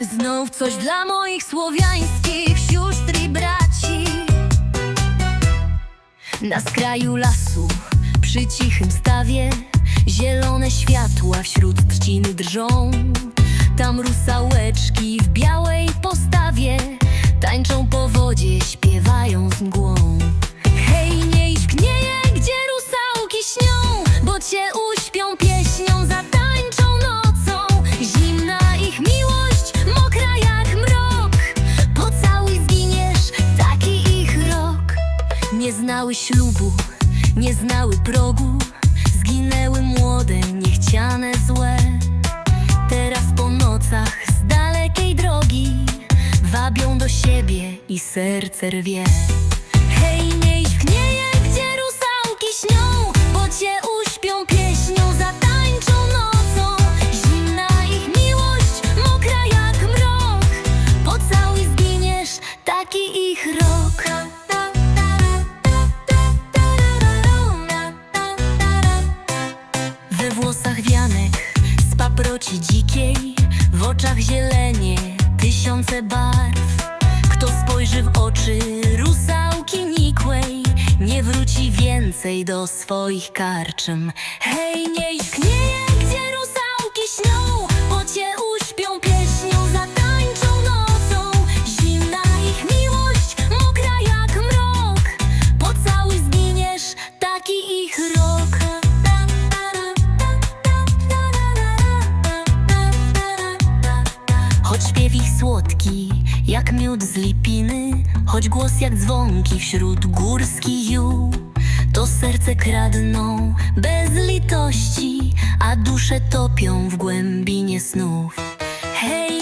Znów coś dla moich słowiańskich sióstr i braci. Na skraju lasu, przy cichym stawie Zielone światła wśród trzciny drżą. Tam rusałeczki w białej postawie Nie znały ślubu, nie znały progu. Zginęły młode, niechciane złe. Teraz po nocach z dalekiej drogi Wabią do siebie i serce rwie. Hej, nie gnieje, gdzie rusałki śnią Bo cię uśpią pieśnią, zatańczą nocą. Zimna ich miłość, mokra jak mrok. Pocałuj zginiesz, taki ich dzikiej W oczach zielenie, tysiące barw. Kto spojrzy w oczy rusałki nikłej Nie wróci więcej do swoich karczm. Hej, nie idź Choć śpiew ich słodki, jak miód z lipiny Choć głos jak dzwonki wśród górskich ziół To serce kradną bez litości A dusze topią w głębinie snów. Hej,